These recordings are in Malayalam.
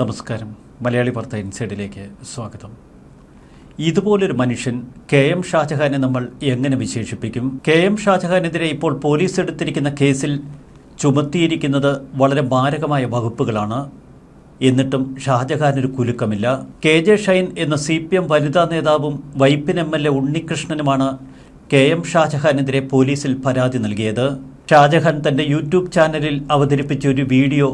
നമസ്കാരം. മലയാളി വാർത്ത ഇൻസൈഡിലേക്ക് സ്വാഗതം. ഇതുപോലൊരു മനുഷ്യൻ കെ എം ഷാജഹാനെ നമ്മൾ എങ്ങനെ വിശേഷിപ്പിക്കും? കെ എം ഷാജഹാനെതിരെ ഇപ്പോൾ പോലീസ് എടുത്തിരിക്കുന്ന കേസിൽ ചുമത്തിയിരിക്കുന്നത് വളരെ മാരകമായ വകുപ്പുകളാണ്. എന്നിട്ടും ഷാജഹാൻ ഒരു കുലുക്കമില്ല. കെ ജെ ഷൈൻ എന്ന സി പി എം വനിതാ നേതാവും വൈപ്പിൻ എം എൽ എ ഉണ്ണികൃഷ്ണനുമാണ് കെ എം ഷാജഹാനെതിരെ പോലീസിൽ പരാതി നൽകിയത്. ഷാജഹാൻ തന്റെ യൂട്യൂബ് ചാനലിൽ അവതരിപ്പിച്ച ഒരു വീഡിയോ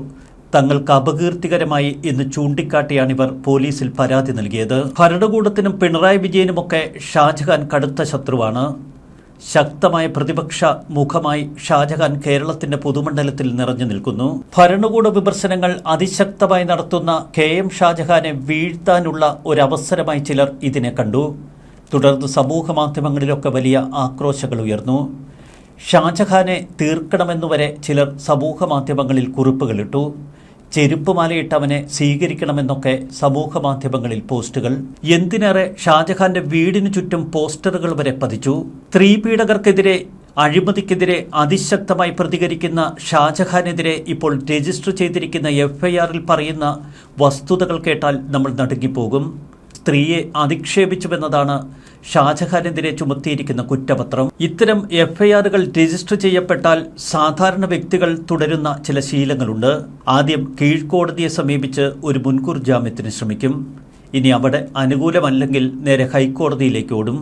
തങ്ങൾക്ക് അപകീർത്തികരമായി എന്ന് ചൂണ്ടിക്കാട്ടിയാണ് ഇവർ പോലീസിൽ പരാതി നൽകിയത്. ഭരണകൂടത്തിനും പിണറായി വിജയനുമൊക്കെ ഷാജഹാൻ കടുത്ത ശത്രുവാണ്. ശക്തമായ പ്രതിപക്ഷ മുഖമായി ഷാജഹാൻ കേരളത്തിന്റെ പൊതുമണ്ഡലത്തിൽ നിറഞ്ഞു നിൽക്കുന്നു. ഭരണകൂട വിമർശനങ്ങൾ അതിശക്തമായി നടത്തുന്ന കെ എം ഷാജഹാനെ വീഴ്ത്താനുള്ള ഒരവസരമായി ചിലർ ഇതിനെ കണ്ടു. തുടർന്ന് സമൂഹ മാധ്യമങ്ങളിലൊക്കെ വലിയ ആക്രോശങ്ങൾ ഉയർന്നു. ഷാജഹാനെ തീർക്കണമെന്നുവരെ ചിലർ സമൂഹ മാധ്യമങ്ങളിൽ കുറിപ്പുകളിട്ടു ചെരുപ്പ് മാലയിട്ടവനെ സ്വീകരിക്കണമെന്നൊക്കെ സമൂഹ മാധ്യമങ്ങളിൽ പോസ്റ്റുകൾ. എന്തിനേറെ ഷാജഹാന്റെ വീടിനു ചുറ്റും പോസ്റ്ററുകൾ വരെ പതിച്ചു. സ്ത്രീപീഡകർക്കെതിരെ അഴിമതിക്കെതിരെ അതിശക്തമായി പ്രതികരിക്കുന്ന ഷാജഹാനെതിരെ ഇപ്പോൾ രജിസ്റ്റർ ചെയ്തിരിക്കുന്ന എഫ്ഐആറിൽ പറയുന്ന വസ്തുതകൾ കേട്ടാൽ നമ്മൾ നടുങ്ങിപ്പോകും. സ്ത്രീയെ അധിക്ഷേപിച്ചുവെന്നതാണ് ഷാജഹാനെതിരെ ചുമത്തിയിരിക്കുന്ന കുറ്റപത്രം. ഇത്തരം എഫ്ഐആറുകൾ രജിസ്റ്റർ ചെയ്യപ്പെട്ടാൽ സാധാരണ വ്യക്തികൾ തുടരുന്ന ചില ശീലങ്ങളുണ്ട്. ആദ്യം കീഴ്ക്കോടതിയെ സമീപിച്ച് ഒരു മുൻകൂർ ജാമ്യത്തിന് ശ്രമിക്കും. ഇനി അവിടെ അനുകൂലമല്ലെങ്കിൽ നേരെ ഹൈക്കോടതിയിലേക്ക് ഓടും.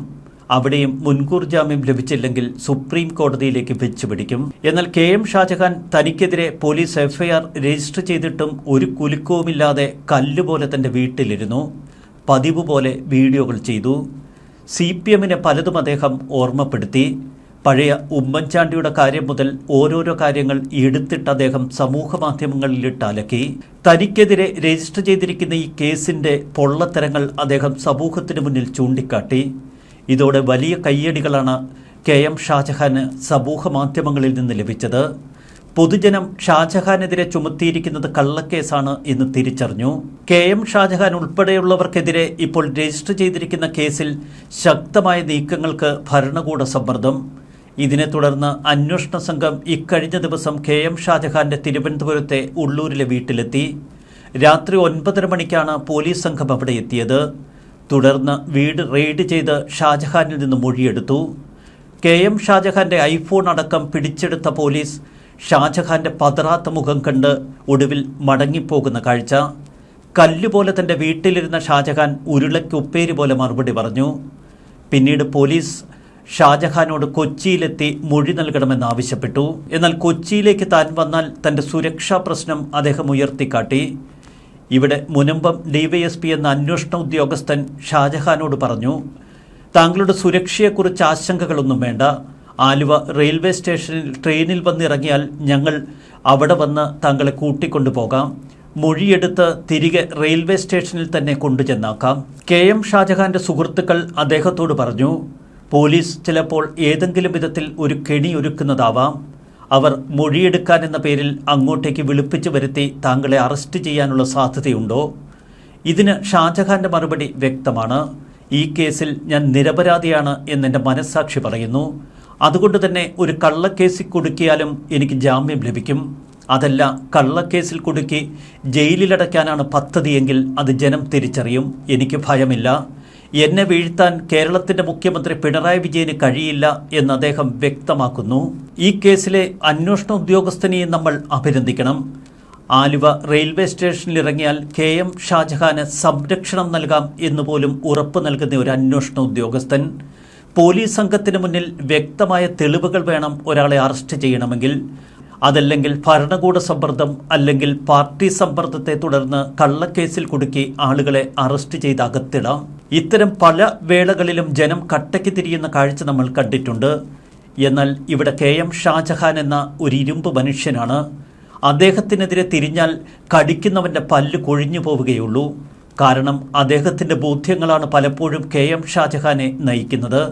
അവിടെയും മുൻകൂർ ജാമ്യം ലഭിച്ചില്ലെങ്കിൽ സുപ്രീം കോടതിയിലേക്ക് വെച്ചുപിടിക്കും എന്നാൽ കെ എം ഷാജഹാൻ തനിക്കെതിരെ പോലീസ് എഫ്ഐആർ രജിസ്റ്റർ ചെയ്തിട്ടും ഒരു കുലുക്കവുമില്ലാതെ കല്ലുപോലെ തന്റെ വീട്ടിലിരുന്നു. പതിവ് പോലെ വീഡിയോകൾ ചെയ്തു. സി പി എമ്മിനെ പലതും അദ്ദേഹം ഓർമ്മപ്പെടുത്തി. പഴയ ഉമ്മൻചാണ്ടിയുടെ കാര്യം മുതൽ ഓരോരോ കാര്യങ്ങൾ എടുത്തിട്ട് അദ്ദേഹം സമൂഹ മാധ്യമങ്ങളിലിട്ട് അലക്കി. തനിക്കെതിരെ രജിസ്റ്റർ ചെയ്തിരിക്കുന്ന ഈ കേസിന്റെ പൊള്ളത്തരങ്ങൾ അദ്ദേഹം സമൂഹത്തിന് മുന്നിൽ ചൂണ്ടിക്കാട്ടി. ഇതോടെ വലിയ കയ്യടികളാണ് കെ എം ഷാജഹാന് സമൂഹ മാധ്യമങ്ങളിൽ നിന്ന് ലഭിച്ചത്. പൊതുജനം ഷാജഹാനെതിരെ ചുമത്തിയിരിക്കുന്നത് കള്ളക്കേസാണ് എന്ന് തിരിച്ചറിഞ്ഞു. കെ എം ഷാജഹാൻ ഉൾപ്പെടെയുള്ളവർക്കെതിരെ ഇപ്പോൾ രജിസ്റ്റർ ചെയ്തിരിക്കുന്ന കേസിൽ ശക്തമായ നീക്കങ്ങൾക്ക് ഭരണകൂട സമ്മർദ്ദം. ഇതിനെ തുടർന്ന് അന്വേഷണ സംഘം ഇക്കഴിഞ്ഞ ദിവസം കെ എം ഷാജഹാന്റെ തിരുവനന്തപുരത്തെ ഉള്ളൂരിലെ വീട്ടിലെത്തി. രാത്രി ഒൻപതര മണിക്കാണ് പോലീസ് സംഘം അവിടെ എത്തിയത്. തുടർന്ന് വീട് റെയ്ഡ് ചെയ്ത് ഷാജഹാനിൽ നിന്ന് മൊഴിയെടുത്തു. കെ എം ഷാജഹാന്റെ ഐഫോൺ അടക്കം പിടിച്ചെടുത്ത പോലീസ് ഷാജഹാന്റെ പതറാത്ത മുഖം കണ്ട് ഒടുവിൽ മടങ്ങിപ്പോകുന്ന കാഴ്ച. കല്ലുപോലെ തന്റെ വീട്ടിലിരുന്ന ഷാജഹാൻ ഉരുളയ്ക്ക് ഉപ്പേരി പോലെ മറുപടി പറഞ്ഞു. പിന്നീട് പോലീസ് ഷാജഹാനോട് കൊച്ചിയിലെത്തി മൊഴി നൽകണമെന്ന് ആവശ്യപ്പെട്ടു. എന്നാൽ കൊച്ചിയിലേക്ക് താൻ വന്നാൽ തന്റെ സുരക്ഷാ പ്രശ്നം അദ്ദേഹം ഉയർത്തിക്കാട്ടി. ഇവിടെ മുനമ്പം ഡിവൈഎസ്പി എന്ന അന്വേഷണ ഉദ്യോഗസ്ഥൻ ഷാജഹാനോട് പറഞ്ഞു താങ്കളുടെ സുരക്ഷയെക്കുറിച്ച് ആശങ്കകളൊന്നും വേണ്ട. ആലുവ റെയിൽവേ സ്റ്റേഷനിൽ ട്രെയിനിൽ വന്നിറങ്ങിയാൽ ഞങ്ങൾ അവിടെ വന്ന് താങ്കളെ കൂട്ടിക്കൊണ്ടുപോകാം. മൊഴിയെടുത്ത് തിരികെ റെയിൽവേ സ്റ്റേഷനിൽ തന്നെ കൊണ്ടുചെന്നാക്കാം. കെ എം ഷാജഹാന്റെ സുഹൃത്തുക്കൾ അദ്ദേഹത്തോട് പറഞ്ഞു പോലീസ് ചിലപ്പോൾ ഏതെങ്കിലും വിധത്തിൽ ഒരു കെണി ഒരുക്കുന്നതാവാം. അവർ മൊഴിയെടുക്കാൻ എന്ന പേരിൽ അങ്ങോട്ടേക്ക് വിളിപ്പിച്ചു വരുത്തി താങ്കളെ അറസ്റ്റ് ചെയ്യാനുള്ള സാധ്യതയുണ്ടോ? ഇതിന് ഷാജഹാന്റെ മറുപടി വ്യക്തമാണ്. ഈ കേസിൽ ഞാൻ നിരപരാധിയാണ് എന്നെന്റെ മനസ്സാക്ഷി പറയുന്നു. അതുകൊണ്ട് തന്നെ ഒരു കള്ളക്കേസിൽ കുടുക്കിയാലും എനിക്ക് ജാമ്യം ലഭിക്കും. അതല്ല കള്ളക്കേസിൽ കുടുക്കി ജയിലിലടയ്ക്കാനാണ് പദ്ധതിയെങ്കിൽ അത് ജനം തിരിച്ചറിയും. എനിക്ക് ഭയമില്ല. എന്നെ വീഴ്ത്താൻ കേരളത്തിന്റെ മുഖ്യമന്ത്രി പിണറായി വിജയന് കഴിയില്ല എന്ന് അദ്ദേഹം വ്യക്തമാക്കുന്നു. ഈ കേസിലെ അന്വേഷണ ഉദ്യോഗസ്ഥനെയും നമ്മൾ അഭിനന്ദിക്കണം. ആലുവ റെയിൽവേ സ്റ്റേഷനിൽ ഇറങ്ങിയാൽ കെ എം ഷാജഹാന് സംരക്ഷണം നൽകാം എന്നുപോലും ഉറപ്പ് നൽകുന്ന ഒരു അന്വേഷണ ഉദ്യോഗസ്ഥൻ. പോലീസ് സംഘത്തിന് മുന്നിൽ വ്യക്തമായ തെളിവുകൾ വേണം ഒരാളെ അറസ്റ്റ് ചെയ്യണമെങ്കിൽ. അതല്ലെങ്കിൽ ഭരണകൂട സമ്മർദ്ദം അല്ലെങ്കിൽ പാർട്ടി സമ്മർദ്ദത്തെ തുടർന്ന് കള്ളക്കേസിൽ കുടുക്കി ആളുകളെ അറസ്റ്റ് ചെയ്ത് അകത്തിടാം. ഇത്തരം പല വേളകളിലും ജനം കട്ടയ്ക്ക് തിരിയുന്ന കാഴ്ച നമ്മൾ കണ്ടിട്ടുണ്ട്. എന്നാൽ ഇവിടെ കെ എം ഷാജഹാൻ എന്ന ഒരു ഇരുമ്പ് മനുഷ്യനാണ്. അദ്ദേഹത്തിനെതിരെ തിരിഞ്ഞാൽ കടിക്കുന്നവന്റെ പല്ല് കൊഴിഞ്ഞു പോവുകയുള്ളൂ. കാരണം അദ്ദേഹത്തിന്റെ ബോധ്യങ്ങളാണ് പലപ്പോഴും കെ എം ഷാജഹാനെ നയിക്കുന്നത്.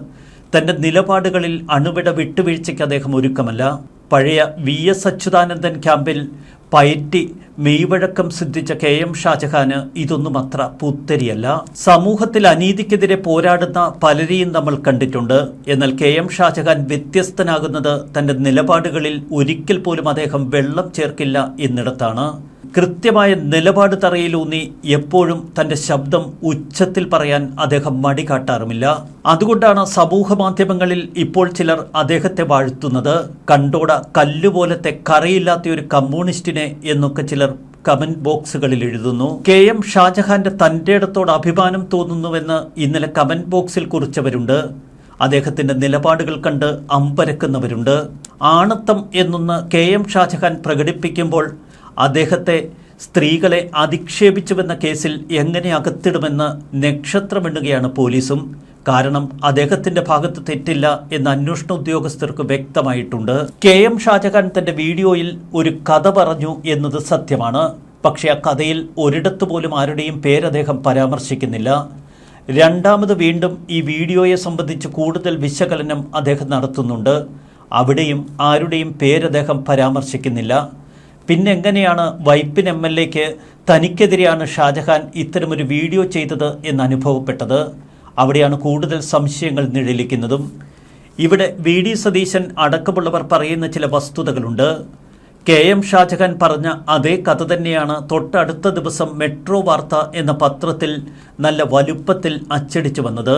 തന്റെ നിലപാടുകളിൽ അണുവിട വിട്ടുവീഴ്ചയ്ക്ക് അദ്ദേഹം ഒരുക്കമല്ല. പഴയ വി എസ് അച്യുതാനന്ദൻ ക്യാമ്പിൽ പയറ്റി മെയ്വഴക്കം സിദ്ധിച്ച കെ എം ഷാജഹാന് ഇതൊന്നും അത്ര പുത്തരിയല്ല. സമൂഹത്തിൽ അനീതിക്കെതിരെ പോരാടുന്ന പലരെയും നമ്മൾ കണ്ടിട്ടുണ്ട്. എന്നാൽ കെ എം ഷാജഹാൻ വ്യത്യസ്തനാകുന്നത് തന്റെ നിലപാടുകളിൽ ഒരിക്കൽ പോലും അദ്ദേഹം വെള്ളം ചേർക്കില്ല എന്നിടത്താണ്. കൃത്യമായ നിലപാട് തറയിലൂന്നി എപ്പോഴും തന്റെ ശബ്ദം ഉച്ചത്തിൽ പറയാൻ അദ്ദേഹം മടി കാട്ടാറുമില്ല. അതുകൊണ്ടാണ് സമൂഹ മാധ്യമങ്ങളിൽ ഇപ്പോൾ ചിലർ അദ്ദേഹത്തെ വാഴ്ത്തുന്നത്. കണ്ടോട കല്ലുപോലത്തെ കറയില്ലാത്ത ഒരു കമ്മ്യൂണിസ്റ്റിനെ എന്നൊക്കെ ചിലർ കമന്റ് ബോക്സുകളിൽ എഴുതുന്നു. കെ എം ഷാജഹാന്റെ തന്റെ ഇടത്തോട് അഭിമാനം തോന്നുന്നുവെന്ന് ഇന്നലെ കമന്റ് ബോക്സിൽ കുറിച്ചവരുണ്ട്. അദ്ദേഹത്തിന്റെ നിലപാടുകൾ കണ്ട് അമ്പരക്കുന്നവരുണ്ട്. ആണത്തം എന്നൊന്ന് കെ എം ഷാജഹാൻ പ്രകടിപ്പിക്കുമ്പോൾ അദ്ദേഹത്തെ സ്ത്രീകളെ അധിക്ഷേപിച്ചുവെന്ന കേസിൽ എങ്ങനെ അകത്തിടുമെന്ന് നക്ഷത്രമിടുകയാണ് പോലീസും. കാരണം അദ്ദേഹത്തിന്റെ ഭാഗത്ത് തെറ്റില്ല എന്ന് അന്വേഷണ ഉദ്യോഗസ്ഥർക്ക് വ്യക്തമായിട്ടുണ്ട്. കെ എം ഷാജഹാൻ തന്റെ വീഡിയോയിൽ ഒരു കഥ പറഞ്ഞു എന്നത് സത്യമാണ്. പക്ഷേ ആ കഥയിൽ ഒരിടത്ത് പോലും ആരുടെയും പേര് അദ്ദേഹം പരാമർശിക്കുന്നില്ല. രണ്ടാമത് വീണ്ടും ഈ വീഡിയോയെ സംബന്ധിച്ച് കൂടുതൽ വിശകലനം അദ്ദേഹം നടത്തുന്നുണ്ട്. അവിടെയും ആരുടെയും പേരദ്ദേഹം പരാമർശിക്കുന്നില്ല. പിന്നെ എങ്ങനെയാണ് വൈപ്പിൻ എം എൽ എക്ക് തനിക്കെതിരെയാണ് ഷാജഹാൻ ഇത്തരമൊരു വീഡിയോ ചെയ്തത് എന്ന് അനുഭവപ്പെട്ടത്? അവിടെയാണ് കൂടുതൽ സംശയങ്ങൾ നിഴലിക്കുന്നതും. ഇവിടെ വി ഡി സതീശൻ അടക്കമുള്ളവർ പറയുന്ന ചില വസ്തുതകളുണ്ട്. കെ എം ഷാജഹാൻ പറഞ്ഞ അതേ കഥ തന്നെയാണ് തൊട്ടടുത്ത ദിവസം മെട്രോ വാർത്ത എന്ന പത്രത്തിൽ നല്ല വലുപ്പത്തിൽ അച്ചടിച്ചു വന്നത്.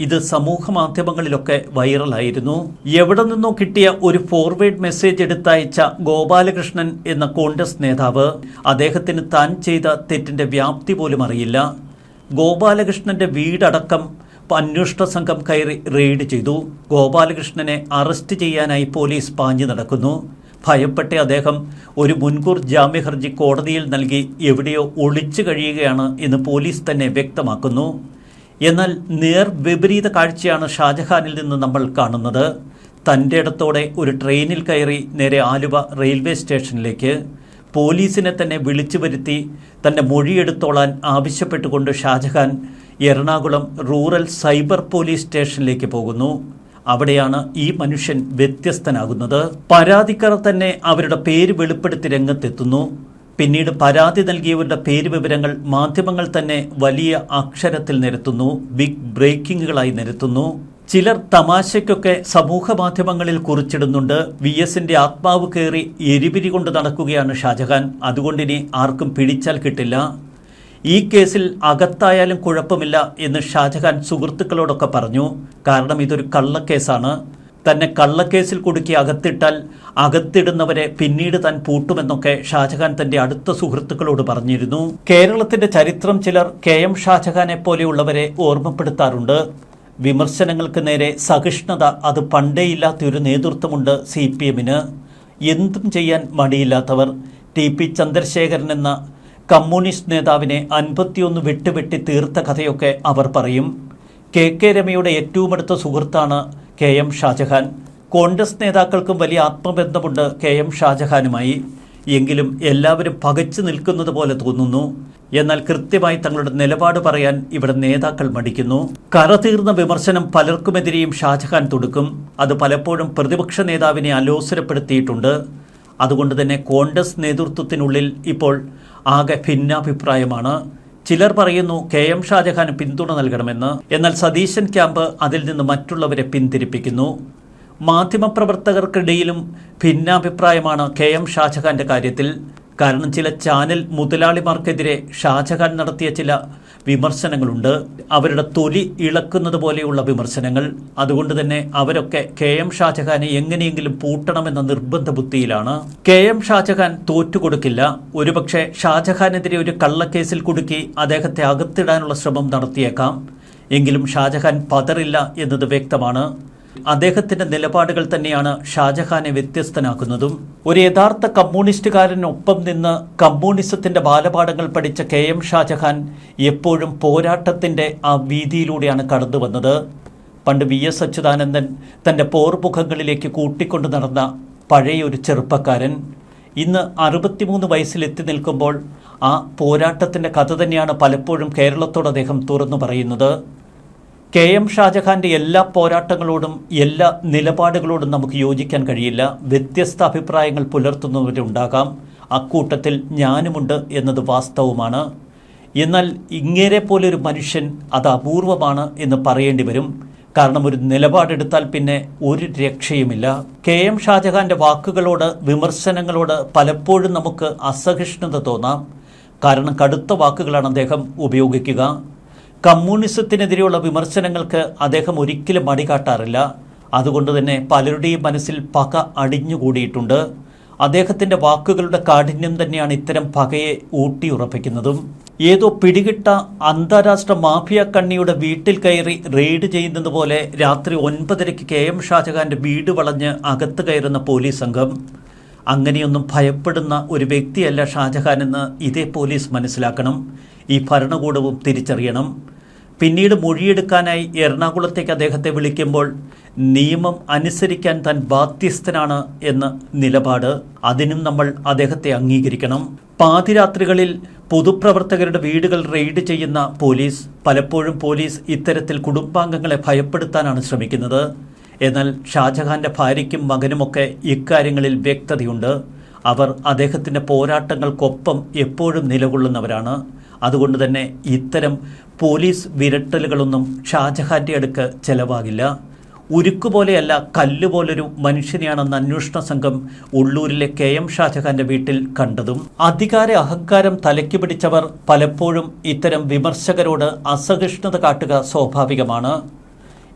ഇത് സമൂഹ മാധ്യമങ്ങളിലൊക്കെ വൈറലായിരുന്നു. എവിടെ നിന്നോ കിട്ടിയ ഒരു ഫോർവേഡ് മെസ്സേജ് എടുത്തയച്ച ഗോപാലകൃഷ്ണൻ എന്ന കോൺഗ്രസ് നേതാവ് അദ്ദേഹത്തിന് താൻ ചെയ്ത തെറ്റിന്റെ വ്യാപ്തി പോലും അറിയില്ല. ഗോപാലകൃഷ്ണന്റെ വീടടക്കം അന്വേഷണ സംഘം കയറി റെയ്ഡ് ചെയ്തു. ഗോപാലകൃഷ്ണനെ അറസ്റ്റ് ചെയ്യാനായി പോലീസ് പാഞ്ഞു നടക്കുന്നു. ഭയപ്പെട്ട അദ്ദേഹം ഒരു മുൻകൂർ ജാമ്യ ഹർജി കോടതിയിൽ നൽകി എവിടെയോ ഒളിച്ചു കഴിയുകയാണ് എന്ന് പോലീസ് തന്നെ വ്യക്തമാക്കുന്നു. എന്നാൽ നേർ വിപരീത കാഴ്ചയാണ് ഷാജഹാനിൽ നിന്ന് നമ്മൾ കാണുന്നത്. തന്റെ ഇടത്തോടെ ഒരു ട്രെയിനിൽ കയറി നേരെ ആലുവ റെയിൽവേ സ്റ്റേഷനിലേക്ക്. പോലീസിനെ തന്നെ വിളിച്ചു വരുത്തി തന്റെ മൊഴിയെടുത്തോളാൻ ആവശ്യപ്പെട്ടുകൊണ്ട് Shajahan Ernakulam rural cyber police സ്റ്റേഷനിലേക്ക് പോകുന്നു. അവിടെയാണ് ഈ മനുഷ്യൻ വ്യത്യസ്തനാകുന്നത്. പരാതിക്കാർ തന്നെ അവരുടെ പേര് വെളിപ്പെടുത്തി രംഗത്തെത്തുന്നു. പിന്നീട് പരാതി നൽകിയവരുടെ പേര് വിവരങ്ങൾ മാധ്യമങ്ങൾ തന്നെ വലിയ അക്ഷരത്തിൽ നിരത്തുന്നു ബിഗ് ബ്രേക്കിങ്ങുകളായി നിരത്തുന്നു. ചിലർ തമാശയ്ക്കൊക്കെ സമൂഹ മാധ്യമങ്ങളിൽ കുറിച്ചിടുന്നുണ്ട്. വി എസിന്റെ ആത്മാവ് കയറി എരിപിരി കൊണ്ട് നടക്കുകയാണ് ഷാജഹാൻ. അതുകൊണ്ടിനി ആർക്കും പിടിച്ചാൽ കിട്ടില്ല. ഈ കേസിൽ അകത്തായാലും കുഴപ്പമില്ല എന്ന് ഷാജഹാൻ സുഹൃത്തുക്കളോടൊക്കെ പറഞ്ഞു. കാരണം ഇതൊരു കള്ളക്കേസാണ്. തന്നെ കള്ളക്കേസിൽ കുടുക്കി അകത്തിട്ടാൽ അകത്തിടുന്നവരെ പിന്നീട് താൻ പൂട്ടുമെന്നൊക്കെ ഷാജഹാൻ തന്റെ അടുത്ത സുഹൃത്തുക്കളോട് പറഞ്ഞിരുന്നു. കേരളത്തിന്റെ ചരിത്രം ചിലർ കെ എം ഷാജഹാനെ പോലെയുള്ളവരെ ഓർമ്മപ്പെടുത്താറുണ്ട്. വിമർശനങ്ങൾക്ക് നേരെ സഹിഷ്ണുത അത് പണ്ടേയില്ലാത്തൊരു നേതൃത്വമുണ്ട് സി പി എമ്മിന്. എന്തും ചെയ്യാൻ മടിയില്ലാത്തവർ ടി പി ചന്ദ്രശേഖരൻ എന്ന കമ്മ്യൂണിസ്റ്റ് നേതാവിനെ അൻപത്തിയൊന്ന് വെട്ടുവെട്ടി തീർത്ത കഥയൊക്കെ അവർ പറയും. കെ കെ രമയുടെ ഏറ്റവും അടുത്ത സുഹൃത്താണ് കെ എം ഷാജഹാൻ. കോൺഗ്രസ് നേതാക്കൾക്കും വലിയ ആത്മബന്ധമുണ്ട് കെ എം ഷാജഹാനുമായി. എങ്കിലും എല്ലാവരും പകച്ചു നിൽക്കുന്നത് പോലെ തോന്നുന്നു. എന്നാൽ കൃത്യമായി തങ്ങളുടെ നിലപാട് പറയാൻ ഇവിടെ നേതാക്കൾ മടിക്കുന്നു. കറതീർന്ന വിമർശനം പലർക്കുമെതിരെയും ഷാജഹാൻ തൊടുക്കും. അത് പലപ്പോഴും പ്രതിപക്ഷ നേതാവിനെ അലോസരപ്പെടുത്തിയിട്ടുണ്ട്. അതുകൊണ്ട് തന്നെ കോൺഗ്രസ് നേതൃത്വത്തിനുള്ളിൽ ഇപ്പോൾ ആകെ ഭിന്നാഭിപ്രായമാണ്. ചിലർ പറയുന്നു കെ എം ഷാജഹാന് പിന്തുണ നൽകണമെന്ന്. എന്നാൽ സതീശൻ ക്യാമ്പ് അതിൽ നിന്ന് മറ്റുള്ളവരെ പിന്തിരിപ്പിക്കുന്നു. മാധ്യമപ്രവർത്തകർക്കിടയിലും ഭിന്നാഭിപ്രായമാണ് കെ എം ഷാജഹാന്റെ കാര്യത്തിൽ. കാരണം ചില ചാനൽ മുതലാളിമാർക്കെതിരെ ഷാജഹാൻ നടത്തിയ ചില വിമർശനങ്ങളുണ്ട്. അവരുടെ തൊലി ഇളക്കുന്നത് പോലെയുള്ള വിമർശനങ്ങൾ. അതുകൊണ്ട് തന്നെ അവരൊക്കെ കെ എം ഷാജഹാനെ എങ്ങനെയെങ്കിലും പൂട്ടണമെന്ന നിർബന്ധ ബുദ്ധിയിലാണ്. കെ എം ഷാജഹാൻ തോറ്റുകൊടുക്കില്ല. ഒരുപക്ഷെ ഷാജഹാനെതിരെ ഒരു കള്ളക്കേസിൽ കുടുക്കി അദ്ദേഹത്തെ അകത്തിടാനുള്ള ശ്രമം നടത്തിയേക്കാം. എങ്കിലും ഷാജഹാൻ പതറില്ല എന്നത് വ്യക്തമാണ്. അദ്ദേഹത്തിന്റെ നിലപാടുകൾ തന്നെയാണ് ഷാജഹാനെ വ്യത്യസ്തനാക്കുന്നതും. ഒരു യഥാർത്ഥ കമ്മ്യൂണിസ്റ്റുകാരനൊപ്പം നിന്ന് കമ്മ്യൂണിസത്തിന്റെ ബാലപാഠങ്ങൾ പഠിച്ച കെ എം ഷാജഹാൻ എപ്പോഴും പോരാട്ടത്തിന്റെ ആ വീതിയിലൂടെയാണ് കടന്നു വന്നത്. പണ്ട് വി എസ് അച്യുതാനന്ദൻ തന്റെ പോർമുഖങ്ങളിലേക്ക് കൂട്ടിക്കൊണ്ടു നടന്ന പഴയൊരു ചെറുപ്പക്കാരൻ. ഇന്ന് അറുപത്തിമൂന്ന് വയസ്സിലെത്തി നിൽക്കുമ്പോൾ ആ പോരാട്ടത്തിന്റെ കഥ തന്നെയാണ് പലപ്പോഴും കേരളത്തോട് അദ്ദേഹം തുറന്നു പറയുന്നത്. കെ എം ഷാജഹാന്റെ എല്ലാ പോരാട്ടങ്ങളോടും എല്ലാ നിലപാടുകളോടും നമുക്ക് യോജിക്കാൻ കഴിയില്ല. വ്യത്യസ്ത അഭിപ്രായങ്ങൾ പുലർത്തുന്നവരുണ്ടാകാം. അക്കൂട്ടത്തിൽ ഞാനുമുണ്ട് എന്നത് വാസ്തവമാണ്. എന്നാൽ ഇങ്ങേരെ പോലൊരു മനുഷ്യൻ അത് അപൂർവമാണ് എന്ന് പറയേണ്ടി വരും. കാരണം ഒരു നിലപാടെടുത്താൽ പിന്നെ ഒരു രക്ഷയുമില്ല. കെ എം ഷാജഹാന്റെ വാക്കുകളോട് വിമർശനങ്ങളോട് പലപ്പോഴും നമുക്ക് അസഹിഷ്ണുത തോന്നാം. കാരണം കടുത്ത വാക്കുകളാണ് അദ്ദേഹം ഉപയോഗിക്കുക. കമ്മ്യൂണിസത്തിനെതിരെയുള്ള വിമർശനങ്ങൾക്ക് അദ്ദേഹം ഒരിക്കലും മടികാട്ടാറില്ല. അതുകൊണ്ട് തന്നെ പലരുടെയും മനസ്സിൽ പക അടിഞ്ഞുകൂടിയിട്ടുണ്ട്. അദ്ദേഹത്തിന്റെ വാക്കുകളുടെ കാഠിന്യം തന്നെയാണ് ഇത്തരം പകയെ ഊട്ടിയുറപ്പിക്കുന്നതും. ഏതോ പിടികിട്ട അന്താരാഷ്ട്ര മാഫിയ കണ്ണിയുടെ വീട്ടിൽ കയറി റെയ്ഡ് ചെയ്യുന്നത് പോലെ രാത്രി ഒൻപതരയ്ക്ക് കെ എം ഷാജഹാന്റെ വീട് വളഞ്ഞ് അകത്ത് കയറുന്ന പോലീസ് സംഘം. അങ്ങനെയൊന്നും ഭയപ്പെടുന്ന ഒരു വ്യക്തിയല്ല ഷാജഹാൻ എന്ന് ഇതേ പോലീസ് മനസ്സിലാക്കണം. ഈ ഭരണകൂടവും തിരിച്ചറിയണം. പിന്നീട് മൊഴിയെടുക്കാനായി എറണാകുളത്തേക്ക് അദ്ദേഹത്തെ വിളിക്കുമ്പോൾ നിയമം അനുസരിക്കാൻ താൻ ബാധ്യസ്ഥനാണ് എന്ന് നിലപാട് അതിനും നമ്മൾ അദ്ദേഹത്തെ അംഗീകരിക്കണം. പാതിരാത്രികളിൽ പൊതുപ്രവർത്തകരുടെ വീടുകൾ റെയ്ഡ് ചെയ്യുന്ന പോലീസ് പലപ്പോഴും പോലീസ് ഇത്തരത്തിൽ കുടുംബാംഗങ്ങളെ ഭയപ്പെടുത്താനാണ് ശ്രമിക്കുന്നത്. എന്നാൽ ഷാജഹാന്റെ ഭാര്യയ്ക്കും മകനുമൊക്കെ ഇക്കാര്യങ്ങളിൽ വ്യക്തതയുണ്ട്. അവർ അദ്ദേഹത്തിന്റെ പോരാട്ടങ്ങൾക്കൊപ്പം എപ്പോഴും നിലകൊള്ളുന്നവരാണ്. അതുകൊണ്ട് തന്നെ ഇത്തരം പോലീസ് വിരട്ടലുകളൊന്നും ഷാജഹാന്റെ അടുക്ക് ചെലവാകില്ല. ഉരുക്കുപോലെയല്ല കല്ലുപോലൊരു മനുഷ്യനെയാണെന്ന് അന്വേഷണ സംഘം ഉള്ളൂരിലെ കെ എം ഷാജഹാന്റെ വീട്ടിൽ കണ്ടതും. അധികാര അഹങ്കാരം തലയ്ക്ക് പിടിച്ചവർ പലപ്പോഴും ഇത്തരം വിമർശകരോട് അസഹിഷ്ണുത കാട്ടുക സ്വാഭാവികമാണ്.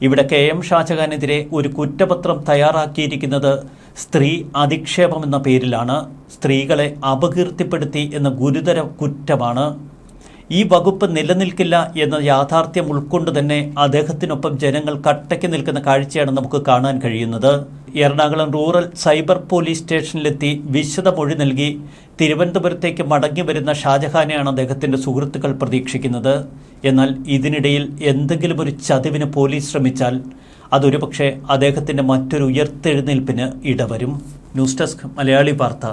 ഇവിടെ കെ എം ഷാജഹാനെതിരെ ഒരു കുറ്റപത്രം തയ്യാറാക്കിയിരിക്കുന്നത് സ്ത്രീ അധിക്ഷേപം എന്ന പേരിലാണ്. സ്ത്രീകളെ അപകീർത്തിപ്പെടുത്തി എന്ന ഗുരുതര കുറ്റമാണ്. ഈ വകുപ്പ് നിലനിൽക്കില്ല എന്ന യാഥാർത്ഥ്യം ഉൾക്കൊണ്ട് തന്നെ അദ്ദേഹത്തിനൊപ്പം ജനങ്ങൾ കട്ടയ്ക്ക് നിൽക്കുന്ന കാഴ്ചയാണ് നമുക്ക് കാണാൻ കഴിയുന്നത്. എറണാകുളം റൂറൽ സൈബർ പോലീസ് സ്റ്റേഷനിലെത്തി വിശദ മൊഴി നൽകി തിരുവനന്തപുരത്തേക്ക് മടങ്ങി വരുന്ന ഷാജഹാനെയാണ് അദ്ദേഹത്തിന്റെ സുഹൃത്തുക്കൾ പ്രതീക്ഷിക്കുന്നത്. എന്നാൽ ഇതിനിടയിൽ എന്തെങ്കിലും ഒരു ചതിവിന് പോലീസ് ശ്രമിച്ചാൽ അതൊരു പക്ഷേ അദ്ദേഹത്തിന്റെ മറ്റൊരു ഉയർത്തെഴുന്നേൽപ്പിന് ഇടവരും. ന്യൂസ് ഡെസ്ക് മലയാളി വാർത്ത